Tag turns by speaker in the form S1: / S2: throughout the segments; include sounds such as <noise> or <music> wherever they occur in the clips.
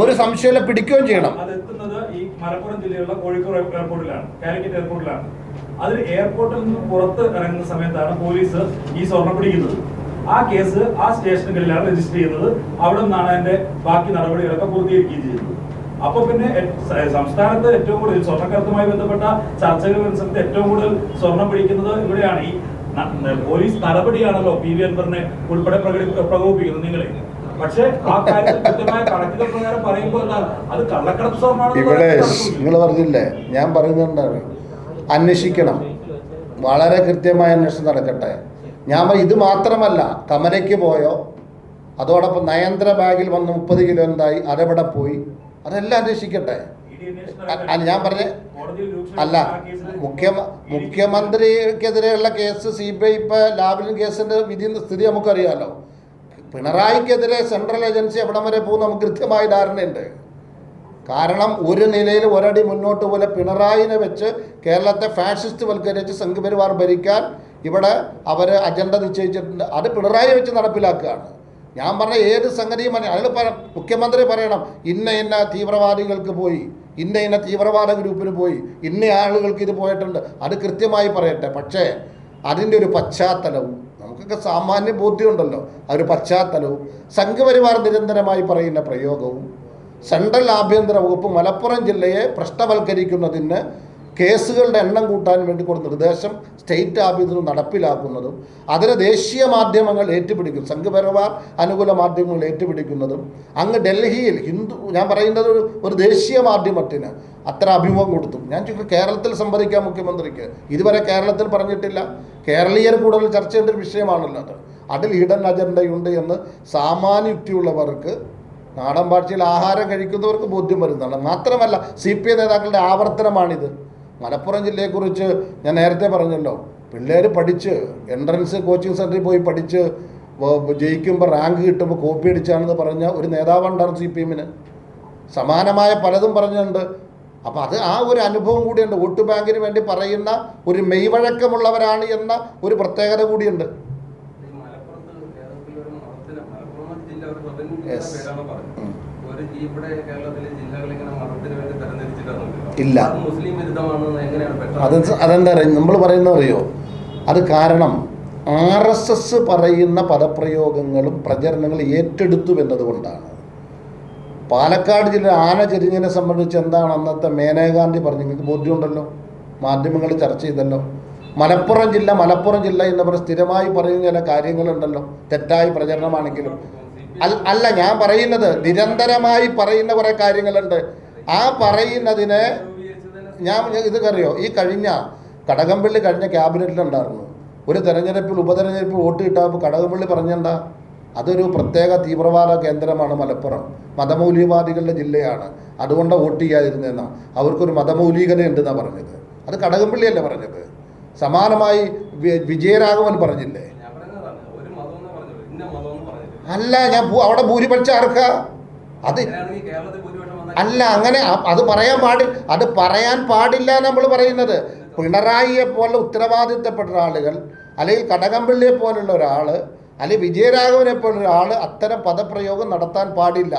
S1: ഒരു സംശയമില്ല പിടിക്കുകയും ചെയ്യണം.
S2: അത് എത്തുന്നത് ഈ മലപ്പുറം ജില്ലയിലുള്ള കോഴിക്കോട് എയർപോർട്ടിലാണ് കാലിക്കറ്റ് എയർപോർട്ടിലാണ്. അതിൽ എയർപോർട്ടിൽ നിന്ന് പുറത്ത് ഇറങ്ങുന്ന സമയത്താണ് പോലീസ് ഈ സ്വർണം പിടിക്കുന്നത്. ആ കേസ് ആ സ്റ്റേഷനുകളിലാണ് രജിസ്റ്റർ ചെയ്യുന്നത്. അവിടെ നിന്നാണ് അതിന്റെ ബാക്കി നടപടികളൊക്കെ പൂർത്തീകരിക്കുകയും ചെയ്യുന്നത്. അപ്പൊ പിന്നെ സംസ്ഥാനത്ത് ഏറ്റവും കൂടുതൽ സ്വർണക്കടത്തുമായി ബന്ധപ്പെട്ട ചർച്ചകൾ അനുസരിച്ച് ഏറ്റവും കൂടുതൽ സ്വർണം പിടിക്കുന്നത് ഇവിടെയാണ്. ഈ പോലീസ് നടപടിയാണല്ലോ പി വി അൻവറിനെ ഉൾപ്പെടെ പ്രകടി പ്രകോപിക്കുന്നത് നിങ്ങളെ. പക്ഷേ ആ കാര്യത്തിൽ കൃത്യമായ കണക്കുകൾ പ്രകാരം പറയുമ്പോൾ എന്താണ്? അത് കള്ളക്കടത്ത്
S1: ഇവിടെ നിങ്ങൾ പറഞ്ഞില്ലേ? ഞാൻ പറയുന്നുണ്ടാണ് അന്വേഷിക്കണം. വളരെ കൃത്യമായ അന്വേഷണം നടക്കട്ടെ. ഞാൻ ഇത് മാത്രമല്ല കമലയ്ക്ക് പോയോ? അതോടൊപ്പം നയന്ത്ര ബാഗിൽ വന്ന് മുപ്പത് കിലോ എന്തായി? അതെവിടെ പോയി? അതെല്ലാം അന്വേഷിക്കട്ടെ. ഞാൻ പറഞ്ഞ അല്ല മുഖ്യ മുഖ്യമന്ത്രിക്കെതിരെയുള്ള കേസ് സി ബി ഐ ഇപ്പൊ ലാബിലും കേസിന്റെ വിധി സ്ഥിതി നമുക്കറിയാലോ. പിണറായിക്കെതിരെ സെൻട്രൽ ഏജൻസി എവിടം വരെ പോകും നമുക്ക് കൃത്യമായി ധാരണയുണ്ട്. കാരണം ഒരു നിലയിൽ ഒരടി മുന്നോട്ട് പോലെ പിണറായിനെ വെച്ച് കേരളത്തെ ഫാഷിസ്റ്റ് വൽക്കരിച്ച് സംഘപരിവാർ ഭരിക്കാൻ ഇവിടെ അവർ അജണ്ട നിശ്ചയിച്ചിട്ടുണ്ട്. അത് പിണറായി വെച്ച് നടപ്പിലാക്കുകയാണ്. ഞാൻ പറഞ്ഞ ഏത് സംഗതിയും അതിൽ മുഖ്യമന്ത്രി പറയണം ഇന്ന ഇന്ന തീവ്രവാദികൾക്ക് പോയി ഇന്ന ഇന്ന തീവ്രവാദ ഗ്രൂപ്പിന് പോയി ഇന്ന ആളുകൾക്ക് ഇത് പോയിട്ടുണ്ട്. അത് കൃത്യമായി പറയട്ടെ. പക്ഷേ അതിന്റെ ഒരു പശ്ചാത്തലവും നമുക്കൊക്കെ സാമാന്യ ബോധ്യമുണ്ടല്ലോ. ആ ഒരു പശ്ചാത്തലവും സംഘപരിവാർ നിരന്തരമായി പറയുന്ന പ്രയോഗവും സെൻട്രൽ ആഭ്യന്തര വകുപ്പ് മലപ്പുറം ജില്ലയെ പ്രശ്നവൽക്കരിക്കുന്നതിന് കേസുകളുടെ എണ്ണം കൂട്ടാൻ വേണ്ടി കൊടുത്ത നിർദ്ദേശം സ്റ്റേറ്റ് ആഭ്യന്തരം നടപ്പിലാക്കുന്നതും അതിന് ദേശീയ മാധ്യമങ്ങൾ ഏറ്റുപിടിക്കും സംഘപരിവാർ അനുകൂല മാധ്യമങ്ങൾ ഏറ്റുപിടിക്കുന്നതും. അങ്ങ് ഡൽഹിയിൽ ഹിന്ദു ഞാൻ പറയുന്നത് ഒരു ഒരു ദേശീയ മാധ്യമത്തിന് അത്ര അഭിമുഖം കൊടുത്തു. ഞാൻ ചോദിക്കും കേരളത്തിൽ സംവദിക്കാം മുഖ്യമന്ത്രിക്ക്? ഇതുവരെ കേരളത്തിൽ പറഞ്ഞിട്ടില്ല. കേരളീയർ കൂടുതൽ ചർച്ച ചെയ്യേണ്ട ഒരു വിഷയമാണല്ലോ അത്. അതിൽ ഹിഡൻ അജണ്ടയുണ്ട് എന്ന് സാമാന്യുക്തിയുള്ളവർക്ക് നാടൻ ഭാഷയിൽ ആഹാരം കഴിക്കുന്നവർക്ക് ബോധ്യം വരുന്നതാണ്. മാത്രമല്ല സി പി ഐ നേതാക്കളുടെ ആവർത്തനമാണിത്. മലപ്പുറം ജില്ലയെക്കുറിച്ച് ഞാൻ നേരത്തെ പറഞ്ഞല്ലോ. പിള്ളേർ പഠിച്ച് എൻട്രൻസ് കോച്ചിങ് സെന്ററിൽ പോയി പഠിച്ച് ജയിക്കുമ്പോൾ റാങ്ക് കിട്ടുമ്പോൾ കോപ്പി അടിച്ചാണെന്ന് പറഞ്ഞ ഒരു നേതാവുണ്ടായിരുന്നു സി പി എമ്മിന് സമാനമായ പലതും പറഞ്ഞിട്ടുണ്ട്. അപ്പോൾ അത് ആ ഒരു അനുഭവം കൂടിയുണ്ട്. വോട്ട് ബാങ്കിന് വേണ്ടി പറയുന്ന ഒരു മെയ്വഴക്കമുള്ളവരാണ് എന്ന ഒരു പ്രത്യേകത കൂടിയുണ്ട്.
S3: ഈ
S1: ഇല്ല.
S3: അത്
S1: അതെന്താ പറയുക നമ്മൾ പറയുന്നത് അറിയോ? അത് കാരണം ആർ എസ് എസ് പറയുന്ന പദപ്രയോഗങ്ങളും പ്രചരണങ്ങളും ഏറ്റെടുത്തു എന്നതുകൊണ്ടാണ് പാലക്കാട് ജില്ല ആന ചെരിഞ്ഞതിനെ സംബന്ധിച്ച് എന്താണ് അന്നത്തെ മേനേകാന്തി പറഞ്ഞു നിങ്ങൾക്ക് ബോധ്യമുണ്ടല്ലോ? മാധ്യമങ്ങൾ ചർച്ച ചെയ്തല്ലോ. മലപ്പുറം ജില്ല മലപ്പുറം ജില്ല എന്ന് പറഞ്ഞ് സ്ഥിരമായി പറയുന്ന ചില കാര്യങ്ങളുണ്ടല്ലോ. തെറ്റായ പ്രചരണമാണെങ്കിലും. അല്ല ഞാൻ പറയുന്നത് നിരന്തരമായി പറയുന്ന കുറേ കാര്യങ്ങളുണ്ട്. ആ പറയുന്നതിനെ ഞാൻ ഇത് അറിയോ ഈ കഴിഞ്ഞ കടകംപള്ളി കഴിഞ്ഞ ക്യാബിനറ്റിലുണ്ടായിരുന്നു. ഒരു തെരഞ്ഞെടുപ്പിൽ ഉപതെരഞ്ഞെടുപ്പിൽ വോട്ട് കിട്ടാപ്പോൾ കടകംപള്ളി പറഞ്ഞെന്താ? അതൊരു പ്രത്യേക തീവ്രവാദ കേന്ദ്രമാണ് മലപ്പുറം. മതമൗലികവാദികളുടെ ജില്ലയാണ്. അതുകൊണ്ട് വോട്ട് ചെയ്യാതിരുന്നതെന്നാ അവർക്കൊരു മതമൗലികത ഉണ്ടെന്നാണ് പറഞ്ഞത്. അത് കടകംപള്ളിയല്ലേ പറഞ്ഞത്? സമാനമായി വിജയരാഘവൻ പറഞ്ഞില്ലേ
S3: ഞാൻ പറയുന്നതാണ് ഒരു മതം എന്ന് പറഞ്ഞത് ഇന്ന മതം എന്ന് പറഞ്ഞില്ല
S1: അല്ല ഞാൻ അവിടെ ഭൂരിപക്ഷം ആർക്കാ? അത് അല്ല അങ്ങനെ അത് പറയാൻ പാടില്ല അത് പറയാൻ പാടില്ല നമ്മൾ പറയുന്നത്. പിണറായിയെ പോലെ ഉത്തരവാദിത്തപ്പെട്ട ആളുകൾ അല്ലെങ്കിൽ കടകംപള്ളിയെ പോലുള്ള ഒരാൾ അല്ലെങ്കിൽ വിജയരാഘവനെ പോലുള്ള ഒരാൾ അത്തരം പദപ്രയോഗം നടത്താൻ പാടില്ല.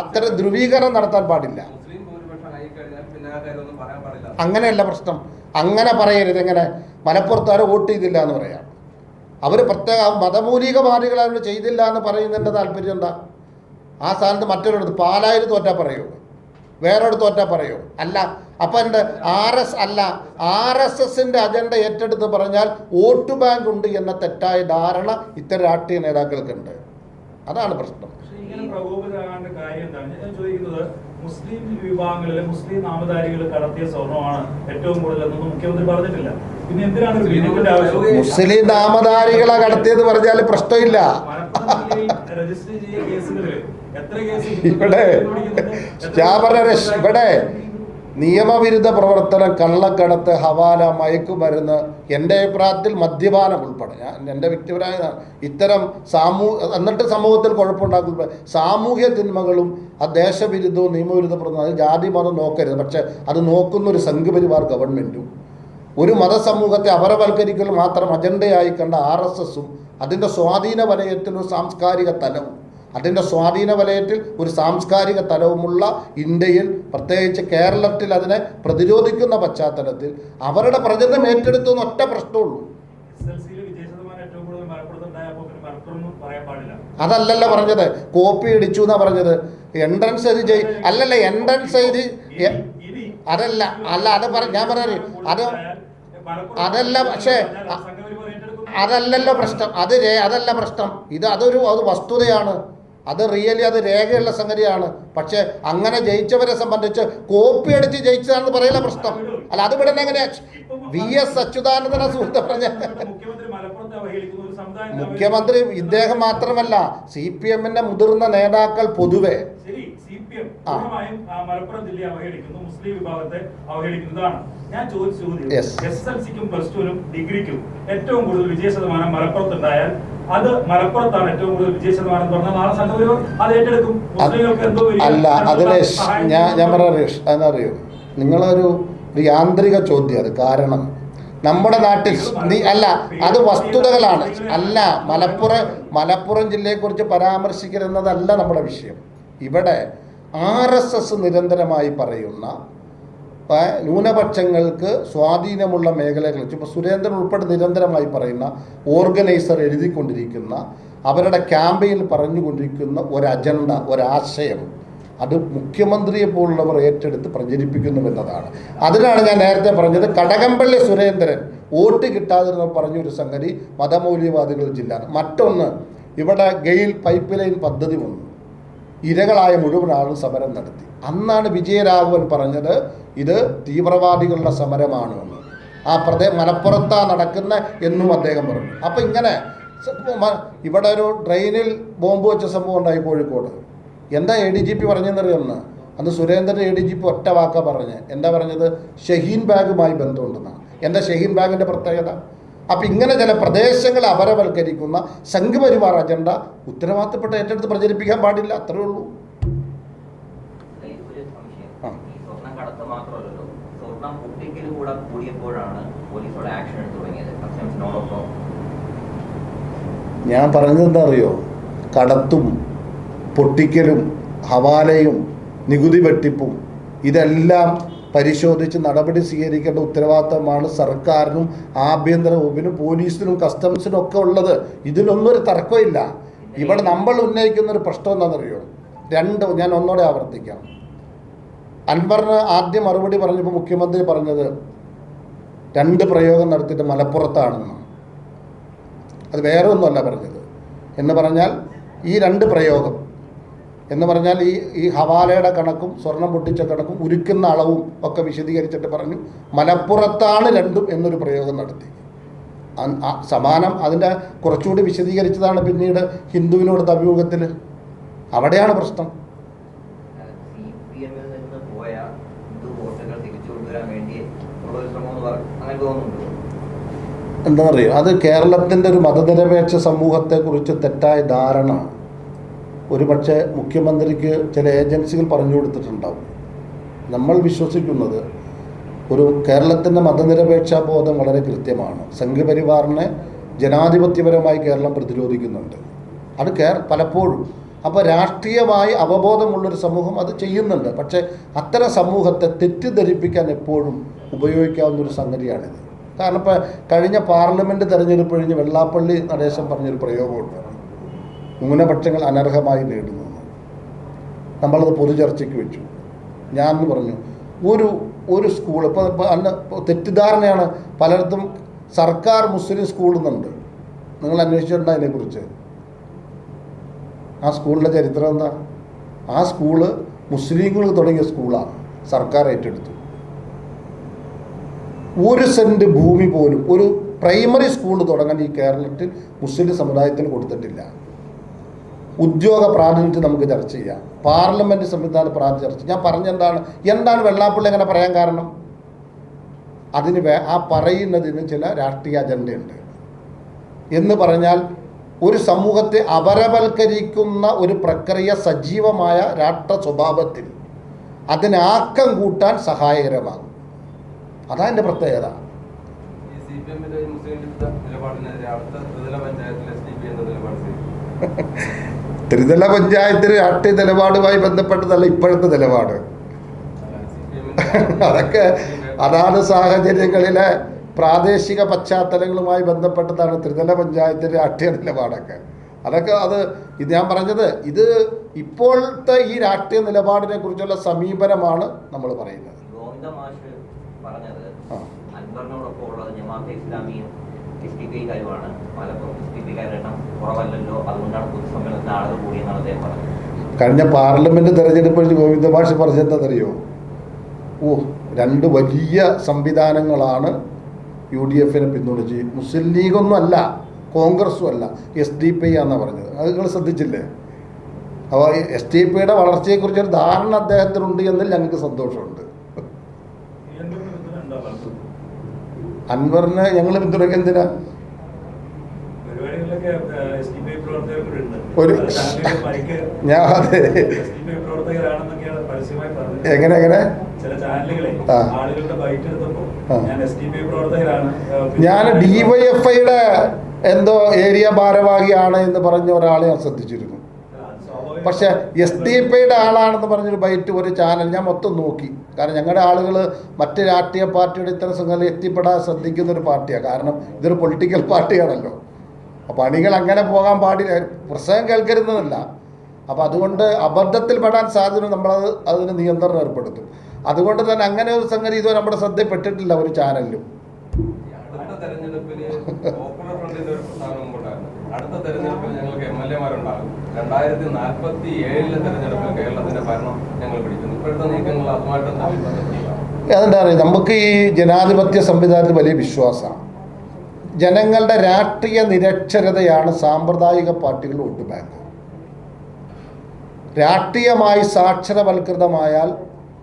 S1: അത്തരം ധ്രുവീകരണം നടത്താൻ പാടില്ല. അങ്ങനെയല്ല പ്രശ്നം. അങ്ങനെ പറയരുത്. എങ്ങനെ? മലപ്പുറത്ത് ആരും വോട്ട് ചെയ്തില്ല എന്ന് പറയാം. അവർ പ്രത്യേക മതമൂലികവാദികൾ അവർ ചെയ്തില്ല എന്ന് പറയുന്നതിന്റെ താല്പര്യം എന്താ? ആ സ്ഥാനത്ത് മറ്റൊരിടത്ത് പാലായിൽ തോറ്റാൽ പറയൂ. വേറൊരു തോറ്റാ പറയൂ. അല്ല അപ്പം എന്റെ ആർ എസ് അല്ല ആർ എസ് എസിന്റെ അജണ്ട ഏറ്റെടുത്ത് പറഞ്ഞാൽ വോട്ട് ബാങ്ക് ഉണ്ട് എന്ന തെറ്റായ ധാരണ ഇത്തരം രാഷ്ട്രീയ നേതാക്കൾക്കുണ്ട്. അതാണ് പ്രശ്നം.
S2: മുസ്ലിം വിഭാഗങ്ങളിലെ മുസ്ലിം നാമധാരികൾ കടത്തിയ സ്വർണമാണ് ഏറ്റവും കൂടുതൽ എന്നൊന്നും മുഖ്യമന്ത്രി പറഞ്ഞിട്ടില്ല. പിന്നെ എന്തിനാണ് ആവശ്യം?
S1: മുസ്ലിം നാമധാരികളെ കടത്തിയത് പറഞ്ഞാൽ പ്രശ്നമില്ല.
S2: രജിസ്റ്റർ ചെയ്ത കേസുകളിൽ എത്ര കേസ്
S1: ഇവിടെ ഇവിടെ നിയമവിരുദ്ധ പ്രവർത്തനം കള്ളക്കടത്ത് ഹവാല മയക്കുമരുന്ന് എന്റെ അഭിപ്രായത്തിൽ മദ്യപാനം ഉൾപ്പെടെ. ഞാൻ എന്റെ വ്യക്തിപരമായ ഇത്തരം സാമൂ എന്നിട്ട് സമൂഹത്തിൽ കുഴപ്പമുണ്ടാക്കുന്ന സാമൂഹ്യ തിന്മകളും ആ ദേശവിരുദ്ധവും നിയമവിരുദ്ധ പ്രവർത്തനം അത് ജാതി മതം നോക്കരുത്. പക്ഷേ അത് നോക്കുന്ന ഒരു സംഘപരിവാർ ഗവൺമെന്റും ഒരു മതസമൂഹത്തെ അപരവൽക്കരിക്കൽ മാത്രം അജണ്ടയായി കണ്ട ആർ എസ് എസും അതിന്റെ സ്വാധീന വലയത്തിനും സാംസ്കാരിക തലവും അതിന്റെ സ്വാധീന വലയത്തിൽ ഒരു സാംസ്കാരിക തലവുമുള്ള ഇന്ത്യയിൽ പ്രത്യേകിച്ച് കേരളത്തിൽ അതിനെ പ്രതിരോധിക്കുന്ന പശ്ചാത്തലത്തിൽ അവരുടെ പ്രചരണം ഏറ്റെടുത്തു എന്ന് ഒറ്റ പ്രശ്നമുള്ളൂ. അതല്ലല്ലോ പറഞ്ഞത്. കോപ്പി ഇടിച്ചു എന്നാ പറഞ്ഞത്. എൻട്രൻസ് എഴുതി ജയി അല്ലല്ല എൻട്രൻസ് എഴുതി അതല്ല അല്ല അത് പറ ഞാൻ പറയാറ് അത് അതല്ല പക്ഷേ അതല്ലല്ലോ പ്രശ്നം. അത് അതല്ല പ്രശ്നം. ഇത് അതൊരു അത് വസ്തുതയാണ്. അത് റിയലി അത് രേഖയുള്ള സംഗതിയാണ്. പക്ഷേ അങ്ങനെ ജയിച്ചവരെ സംബന്ധിച്ച് കോപ്പി അടിച്ച് ജയിച്ചതാണെന്ന് പറയില്ല പ്രശ്നം? അല്ല അത് ഇവിടെ എങ്ങനെ? വി എസ് അച്യുതാനന്ദന സുഹൃത്ത് പറഞ്ഞ
S2: മുഖ്യമന്ത്രി
S1: ഇദ്ദേഹം മാത്രമല്ല സി പി എമ്മിന്റെ മുതിർന്ന നേതാക്കൾ പൊതുവെ
S2: ശരി സി പി എം
S1: ആ.
S2: പൂർണമായും മലപ്പുറം ജില്ലയെ അവഹേളിക്കുന്നു. മുസ്ലിം വിഭാഗത്തെ അവഹേളിക്കുന്നതാണ്. ഞാൻ ചോദിച്ച ചോദ്യം. എസ് എൽ സിക്കും പ്ലസ് ടുവിനും ഡിഗ്രിക്കും ഏറ്റവും കൂടുതൽ വിജയ ശതമാനം മലപ്പുറത്തുണ്ടായാൽ അത് മലപ്പുറത്താണ് ഏറ്റവും കൂടുതൽ വിജയ ശതമാനം പറഞ്ഞാൽ നാളെ സംഘപരിവർ അത് ഏറ്റെടുക്കും? മുസ്ലിങ്ങൾക്ക് എന്തോ
S1: അല്ല അതിലെ ഞാൻ ഞാൻ
S2: പറയാറിയോ
S1: പറയാം അതെന്നറിയോ നിങ്ങളൊരു ഒരു യാന്ത്രിക ചോദ്യം അത് കാരണം നമ്മുടെ നാട്ടിൽ നീ അല്ല അത് വസ്തുതകളാണ്. അല്ല മലപ്പുറം മലപ്പുറം ജില്ലയെക്കുറിച്ച് പരാമർശിക്കരുന്നതല്ല നമ്മുടെ വിഷയം. ഇവിടെ ആർ എസ് എസ് നിരന്തരമായി പറയുന്ന ന്യൂനപക്ഷങ്ങൾക്ക് സ്വാധീനമുള്ള മേഖലകളിൽ ഇപ്പോൾ സുരേന്ദ്രൻ ഉൾപ്പെടെ നിരന്തരമായി പറയുന്ന ഓർഗനൈസർ എഴുതിക്കൊണ്ടിരിക്കുന്ന അവരുടെ ക്യാമ്പയിൻ പറഞ്ഞുകൊണ്ടിരിക്കുന്ന ഒരു അജണ്ട ഒരാശയം അത് മുഖ്യമന്ത്രിയെ പോലുള്ളവർ ഏറ്റെടുത്ത് പ്രചരിപ്പിക്കുന്നുവെന്നതാണ് അതിനാണ് ഞാൻ നേരത്തെ പറഞ്ഞത് കടകംപള്ളി സുരേന്ദ്രൻ വോട്ട് കിട്ടാതിരുന്ന പറഞ്ഞൊരു സംഗതി മതമൗല്യവാദികൾ ജില്ല മറ്റൊന്ന് ഇവിടെ ഗെയിൽ പൈപ്പ് ലൈൻ പദ്ധതി വന്നു. ഇരകളായ മുഴുവൻ ആളും സമരം നടത്തി. അന്നാണ് വിജയരാഘവൻ പറഞ്ഞത് ഇത് തീവ്രവാദികളുടെ സമരമാണ് എന്ന്. ആ പ്രദേ മലപ്പുറത്താ നടക്കുന്ന എന്നും അദ്ദേഹം പറഞ്ഞു. അപ്പം ഇങ്ങനെ ഇവിടെ ഒരു ട്രെയിനിൽ ബോംബ് വെച്ച സംഭവം ഉണ്ടായി കോഴിക്കോട്. എന്താ എ ഡി ജി പി പറഞ്ഞെന്നറിയാമെന്ന് അന്ന് Surendran A D G P ഒറ്റ വാക്കാ പറഞ്ഞ്. എന്താ പറഞ്ഞത്? ഷഹീൻ ബാഗുമായി ബന്ധമുണ്ടെന്നാണ്. എന്താ ഷഹീൻ ബാഗിന്റെ പ്രത്യേകത? അപ്പം ഇങ്ങനെ ചില പ്രദേശങ്ങളെ അപരവൽക്കരിക്കുന്ന സംഘപരിവാർ അജണ്ട ഉത്തരവാദിത്തപ്പെട്ട ഏറ്റെടുത്ത് പ്രചരിപ്പിക്കാൻ പാടില്ല. അത്രേ ഉള്ളൂ. ഞാൻ പറഞ്ഞത് എന്താ അറിയോ കടത്തും പൊട്ടിക്കലും ഹവാലയും നികുതി വെട്ടിപ്പും ഇതെല്ലാം പരിശോധിച്ച് നടപടി സ്വീകരിക്കേണ്ട ഉത്തരവാദിത്തമാണ് സർക്കാരിനും ആഭ്യന്തര വകുപ്പിനും പോലീസിനും കസ്റ്റംസിനും ഒക്കെ ഉള്ളത്. ഇതിനൊന്നും ഒരു തർക്കമില്ല. ഇവിടെ നമ്മൾ ഉന്നയിക്കുന്ന ഒരു പ്രശ്നം എന്താണെന്നറിയോ? രണ്ട് ഞാൻ ഒന്നോടെ ആവർത്തിക്കാം. അൻവറിന് ആദ്യം മറുപടി പറഞ്ഞപ്പോൾ മുഖ്യമന്ത്രി പറഞ്ഞത് രണ്ട് പ്രയോഗം നടത്തിയിട്ട് മലപ്പുറത്താണെന്ന്. അത് വേറെ ഒന്നുമല്ല പറഞ്ഞത്. എന്ന് പറഞ്ഞാൽ ഈ രണ്ട് പ്രയോഗം എന്ന് പറഞ്ഞാൽ ഈ ഈ ഹവാലയുടെ കണക്കും സ്വർണം പൊട്ടിച്ച കണക്കും ഉരുക്കുന്ന അളവും ഒക്കെ വിശദീകരിച്ചിട്ട് പറഞ്ഞു മലപ്പുറത്താണ് രണ്ടും എന്നൊരു പ്രയോഗം നടത്തി. സമാനം അതിന്റെ കുറച്ചുകൂടി വിശദീകരിച്ചതാണ് പിന്നീട് ഹിന്ദുവിനോട് അഭിമുഖത്തിൽ. അവിടെയാണ് പ്രശ്നം. എന്താ പറയുക അത് കേരളത്തിന്റെ ഒരു മതനിരപേക്ഷ സമൂഹത്തെക്കുറിച്ച് തെറ്റായ ധാരണ. ഒരു പക്ഷേ മുഖ്യമന്ത്രിക്ക് ചില ഏജൻസികൾ പറഞ്ഞു കൊടുത്തിട്ടുണ്ടാവും. നമ്മൾ വിശ്വസിക്കുന്നത് ഒരു കേരളത്തിന്റെ മതനിരപേക്ഷ ബോധം വളരെ കൃത്യമാണ്. സംഘപരിവാറിനെ ജനാധിപത്യപരമായി കേരളം പ്രതിരോധിക്കുന്നുണ്ട്. അത് കേർ പലപ്പോഴും. അപ്പോൾ രാഷ്ട്രീയമായി അവബോധമുള്ളൊരു സമൂഹം അത് ചെയ്യുന്നുണ്ട്. പക്ഷേ അത്തരം സമൂഹത്തെ തെറ്റിദ്ധരിപ്പിക്കാൻ എപ്പോഴും ഉപയോഗിക്കാവുന്ന ഒരു സംഗതിയാണിത്. കാരണം ഇപ്പോൾ കഴിഞ്ഞ പാർലമെന്റ് തെരഞ്ഞെടുപ്പ് കഴിഞ്ഞ് വെള്ളാപ്പള്ളി നടേശൻ പറഞ്ഞൊരു പ്രയോഗമുണ്ട്. ന്യൂനപക്ഷങ്ങൾ അനർഹമായി നേടുന്നു. നമ്മളത് പൊതുചർച്ചയ്ക്ക് വെച്ചു. ഞാൻ പറഞ്ഞു ഒരു ഒരു സ്കൂൾ ഇപ്പോൾ അന്ന് തെറ്റിദ്ധാരണയാണ് പലയിടത്തും സർക്കാർ മുസ്ലിം സ്കൂൾ എന്നുണ്ട്. നിങ്ങൾ അന്വേഷിച്ചിട്ടുണ്ടോ അതിനെക്കുറിച്ച്? ആ സ്കൂളിന്റെ ചരിത്രം എന്താ? ആ സ്കൂൾ മുസ്ലിങ്ങൾ തുടങ്ങിയ സ്കൂളാണ് സർക്കാർ ഏറ്റെടുത്തു. ഒരു സെന്റ് ഭൂമി പോലും ഒരു പ്രൈമറി സ്കൂൾ തുടങ്ങാൻ ഈ കേരളത്തിൽ മുസ്ലിം സമുദായത്തിന് കൊടുത്തിട്ടില്ല. ഉദ്യോഗ പ്രാതിനിധ്യം നമുക്ക് ചർച്ച ചെയ്യാം. പാർലമെന്റ് സംവിധാന പ്രാതിനിധ്യം ചർച്ച. ഞാൻ പറഞ്ഞെന്താണ്? എന്താണ് വെള്ളാപ്പള്ളി അങ്ങനെ പറയാൻ കാരണം? അതിന് വേ ആ പറയുന്നതിന് ചില രാഷ്ട്രീയ അജണ്ടയുണ്ട്. എന്ന് പറഞ്ഞാൽ ഒരു സമൂഹത്തെ അപരവൽക്കരിക്കുന്ന ഒരു പ്രക്രിയ സജീവമായ രാഷ്ട്ര സ്വഭാവത്തിൽ അതിനാക്കം കൂട്ടാൻ സഹായകരമാകും. അതാ എന്റെ പ്രത്യേകത.
S3: നിലപാടിനെതിരെ ത്രിതല
S1: പഞ്ചായത്തിന് രാഷ്ട്രീയ നിലപാടുമായി ബന്ധപ്പെട്ടതല്ല ഇപ്പോഴത്തെ നിലപാട്. <laughs> അതൊക്കെ അതാത് സാഹചര്യങ്ങളിലെ പ്രാദേശിക പശ്ചാത്തലങ്ങളുമായി ബന്ധപ്പെട്ടതാണ് ത്രിതല പഞ്ചായത്തിന്റെ രാഷ്ട്രീയ നിലപാടൊക്കെ. അതൊക്കെ അത് ഇത് ഞാൻ പറഞ്ഞത് ഇത് ഇപ്പോഴത്തെ ഈ രാഷ്ട്രീയ നിലപാടിനെ കുറിച്ചുള്ള സമീപനമാണ് നമ്മൾ പറയുന്നത്.
S4: പറഞ്ഞത്. അൻവറിനോടൊപ്പം ഉള്ളത് ജമാഅത്തെ ഇസ്ലാമിയും മലപ്പുറം കുറവല്ലല്ലോ. അതുകൊണ്ടാണ് പൊതുസമ്മേളനത്തിന് ആളുകൾ കൂടിയെന്നാണ് അദ്ദേഹം പറഞ്ഞത്.
S1: കഴിഞ്ഞ പാർലമെന്റ് തെരഞ്ഞെടുപ്പിൽ ഗോവിന്ദ ഭാഷ പറഞ്ഞതെന്നറിയോ ഓ രണ്ട് വലിയ സംവിധാനങ്ങളാണ് യു ഡി എഫിനെ പിന്തുണച്ച്. മുസ്ലിം ലീഗൊന്നും അല്ല കോൺഗ്രസും അല്ല എസ് ഡി പി ആണെന്നാണ് പറഞ്ഞത്. അത് നിങ്ങൾ ശ്രദ്ധിച്ചില്ലേ? അപ്പോൾ എസ് ഡി പിയുടെ വളർച്ചയെക്കുറിച്ചൊരു ധാരണ അദ്ദേഹത്തിനുണ്ട് എന്നതിൽ ഞങ്ങൾക്ക് സന്തോഷമുണ്ട്. അൻവറിന് ഞങ്ങൾ പിന്തുണയ്ക്കുക എന്തിനാ? ഒരു- ഞാൻ അതെ. എങ്ങനെ എങ്ങനെ?
S2: ഞാൻ ഡി വൈ എഫ് പ്രവർത്തകരാണ്.
S1: എന്തോ ഏരിയ ഭാരവാഹിയാണ് എന്ന് പറഞ്ഞ ഒരാളെ ഞാൻ ശ്രദ്ധിച്ചിരുന്നു.
S2: പക്ഷെ
S1: പക്ഷേ എസ് ഡി പിയുടെ ആളാണെന്ന് പറഞ്ഞൊരു ബൈറ്റ് ഒരു ചാനൽ ഞാൻ മൊത്തം നോക്കി. കാരണം ഞങ്ങളുടെ ആളുകൾ മറ്റു രാഷ്ട്രീയ പാർട്ടിയുടെ ഇത്തരം സംഘങ്ങളിൽ എത്തിപ്പെടാൻ ശ്രദ്ധിക്കുന്ന ഒരു പാർട്ടിയാണ്. കാരണം ഇതൊരു പൊളിറ്റിക്കൽ പാർട്ടിയാണല്ലോ. അപ്പോൾ അണികൾ അങ്ങനെ പോകാൻ പാടില്ല. പ്രസംഗം കേൾക്കരുതെന്നല്ല. അപ്പോൾ അതുകൊണ്ട് അബദ്ധത്തിൽ പെടാൻ സാധ്യത നമ്മളത് അതിന് നിയന്ത്രണം ഏർപ്പെടുത്തും. അതുകൊണ്ട് തന്നെ അങ്ങനെ ഒരു സംഗതി ഇതുവരെ നമ്മുടെ ശ്രദ്ധയിൽപ്പെട്ടിട്ടില്ല ഒരു ചാനലിലും. <laughs>
S3: ഫ്രണ്ടിന്റെ ഒരു പ്രസ്ഥാനം മുമ്പുണ്ടായിരുന്നു അടുത്ത തെരഞ്ഞെടുപ്പിൽ ഞങ്ങൾക്ക് എം എൽ എമാരുണ്ടാകും. രണ്ടായിരത്തി നാൽപ്പത്തി ഏഴിലെ തെരഞ്ഞെടുപ്പിൽ കേരളത്തിന്റെ ഭരണം ഞങ്ങൾ പിടിക്കുന്നു. ഇപ്പോഴത്തെ നീക്കങ്ങൾ അതുമായിട്ട്
S1: അതെന്താ പറയുക നമുക്ക് ഈ ജനാധിപത്യ സംവിധാനത്തിൽ വലിയ വിശ്വാസമാണ്. ജനങ്ങളുടെ രാഷ്ട്രീയ നിരക്ഷരതയാണ് സാമ്പ്രദായിക പാർട്ടികൾ വോട്ട് ബാങ്ക് രാഷ്ട്രീയമായി സാക്ഷരവൽകൃതമായാൽ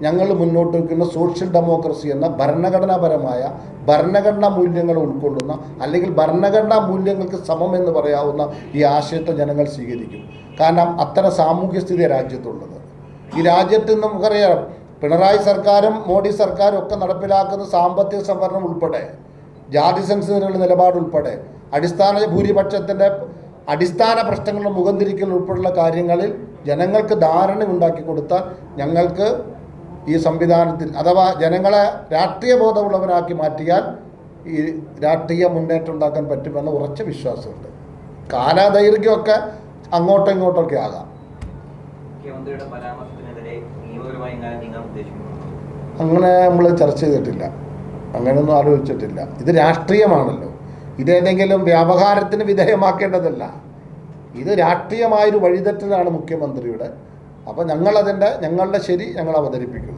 S1: ഞങ്ങൾ മുന്നോട്ട് വയ്ക്കുന്ന സോഷ്യൽ ഡെമോക്രസി എന്ന ഭരണഘടനാപരമായ ഭരണഘടനാ മൂല്യങ്ങൾ ഉൾക്കൊള്ളുന്ന അല്ലെങ്കിൽ ഭരണഘടനാ മൂല്യങ്ങൾക്ക് സമം എന്ന് പറയാവുന്ന ഈ ആശയത്തെ ജനങ്ങൾ സ്വീകരിക്കും. കാരണം അത്തരം സാമൂഹ്യ സ്ഥിതി രാജ്യത്തുള്ളത്. ഈ രാജ്യത്ത് നമുക്കറിയാം പിണറായി സർക്കാരും മോഡി സർക്കാരും ഒക്കെ നടപ്പിലാക്കുന്ന സാമ്പത്തിക സംവരണം ഉൾപ്പെടെ ജാതി സെൻസിനുള്ള നിലപാട് ഉൾപ്പെടെ അടിസ്ഥാന ഭൂരിപക്ഷത്തിന്റെ അടിസ്ഥാന പ്രശ്നങ്ങളുടെ മുഖം തിരിക്കൽ ഉൾപ്പെടെയുള്ള കാര്യങ്ങളിൽ ജനങ്ങൾക്ക് ധാരണ ഉണ്ടാക്കി കൊടുത്താൽ ഞങ്ങൾക്ക് ഈ സംവിധാനത്തിൽ അഥവാ ജനങ്ങളെ രാഷ്ട്രീയ ബോധമുള്ളവരാക്കി മാറ്റിയാൽ ഈ രാഷ്ട്രീയ മുന്നേറ്റം ഉണ്ടാക്കാൻ പറ്റുമെന്ന ഉറച്ച വിശ്വാസമുണ്ട്. കാലദൈർഘ്യമൊക്കെ അങ്ങോട്ടും ഇങ്ങോട്ടൊക്കെ ആകാം. അങ്ങനെ നമ്മൾ ചർച്ച ചെയ്തിട്ടില്ല. അങ്ങനെയൊന്നും ആലോചിച്ചിട്ടില്ല. ഇത് രാഷ്ട്രീയമാണല്ലോ. ഇതേതെങ്കിലും വ്യാപകാരത്തിന് വിധേയമാക്കേണ്ടതല്ല. ഇത് രാഷ്ട്രീയമായൊരു വഴിതെറ്റലാണ് മുഖ്യമന്ത്രിയുടെ. അപ്പോൾ ഞങ്ങളതിന്റെ ഞങ്ങളുടെ ശരി ഞങ്ങൾ അവതരിപ്പിക്കുന്നു